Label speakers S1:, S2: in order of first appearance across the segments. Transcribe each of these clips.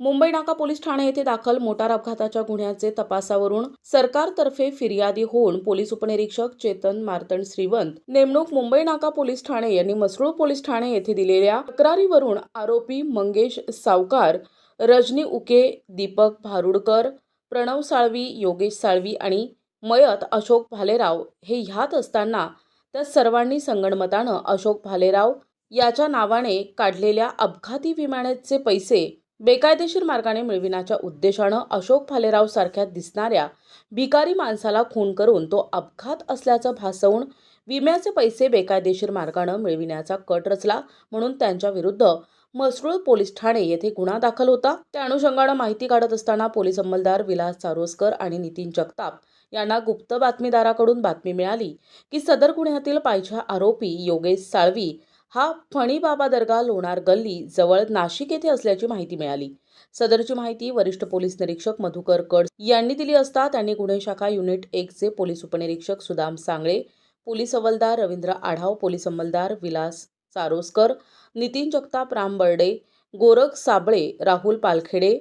S1: मुंबई नाका पोलीस ठाणे येथे दाखल मोटार अपघाताच्या गुन्ह्याचे तपासावरून सरकारतर्फे फिर्यादी होऊन पोलीस उपनिरीक्षक चेतन मार्तंड श्रीवंत नेमणूक मुंबई नाका पोलीस ठाणे यांनी मसरूळ पोलीस ठाणे येथे दिलेल्या तक्रारीवरून आरोपी मंगेश सावकार रजनी उके दीपक भारुडकर प्रणव साळवी योगेश साळवी आणि मयत अशोक भालेराव हे ह्यात असताना त्या सर्वांनी संगणमतानं अशोक भालेराव याच्या नावाने काढलेल्या अपघाती विम्याचे पैसे बेकायदेशीर मार्गाने मिळविण्याच्या उद्देशानं अशोक फालेराव सारख्या दिसणाऱ्या भिकारी माणसाला खून करून तो अपघात असल्याचं भासवून विम्याचे पैसे बेकायदेशीर मार्गानं मिळविण्याचा कट रचला म्हणून त्यांच्या विरुद्ध मसरूळ पोलीस ठाणे येथे गुन्हा दाखल होता. त्या अनुषंगानं माहिती काढत असताना पोलीस अंमलदार विलास चारोसकर आणि नितीन जगताप यांना गुप्त बातमीदाराकडून बातमी मिळाली की सदर गुन्ह्यातील पायच्या आरोपी योगेश साळवी हा फणी बाबा दर्गा लोणार गल्ली जवळ नाशिक येथे असल्याची माहिती मिळाली. सदरची माहिती वरिष्ठ पोलीस निरीक्षक मधुकर कड यांनी दिली असता त्यांनी गुन्हे शाखा युनिट एकचे पोलीस उपनिरीक्षक सुदाम सांगळे पोलीस हवालदार रवींद्र आढाव पोलीस अंमलदार विलास चारोसकर नितीन जगताप राम बर्डे गोरख साबळे राहुल पालखेडे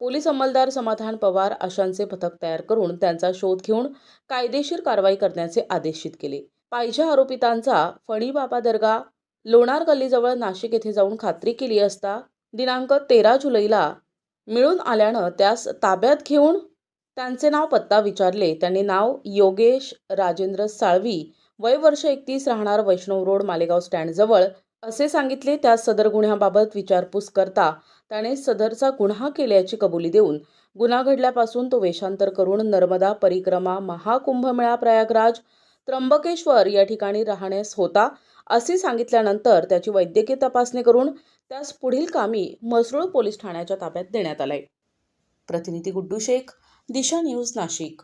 S1: पोलीस अंमलदार समाधान पवार अशांचे पथक तयार करून त्यांचा शोध घेऊन कायदेशीर कारवाई करण्याचे आदेशित केले. पाहिजे आरोपितांचा फणी बाबा दर्गा लोणार गल्लीजवळ नाशिक येथे जाऊन खात्री केली असता दिनांक तेरा जुलैला मिळून आल्यानं त्यास ताब्यात घेऊन त्यांचे नाव पत्ता विचारले. त्यांनी नाव योगेश राजेंद्र साळवी वय वर्ष एकतीस राहणार वैष्णव रोड मालेगाव स्टँडजवळ असे सांगितले. त्यास सदर गुन्ह्याबाबत विचारपूस करता त्याने सदरचा गुन्हा केल्याची कबुली देऊन गुन्हा घडल्यापासून तो वेषांतर करून नर्मदा परिक्रमा महाकुंभमेळा प्रयागराज त्र्यंबकेश्वर या ठिकाणी राहण्यास होता. असे सांगितल्यानंतर त्याची वैद्यकीय तपासणी करून त्यास पुढील कामी मसरूळ पोलीस ठाण्याच्या ताब्यात देण्यात आलंय प्रतिनिधी गुड्डू शेख दिशा न्यूज नाशिक.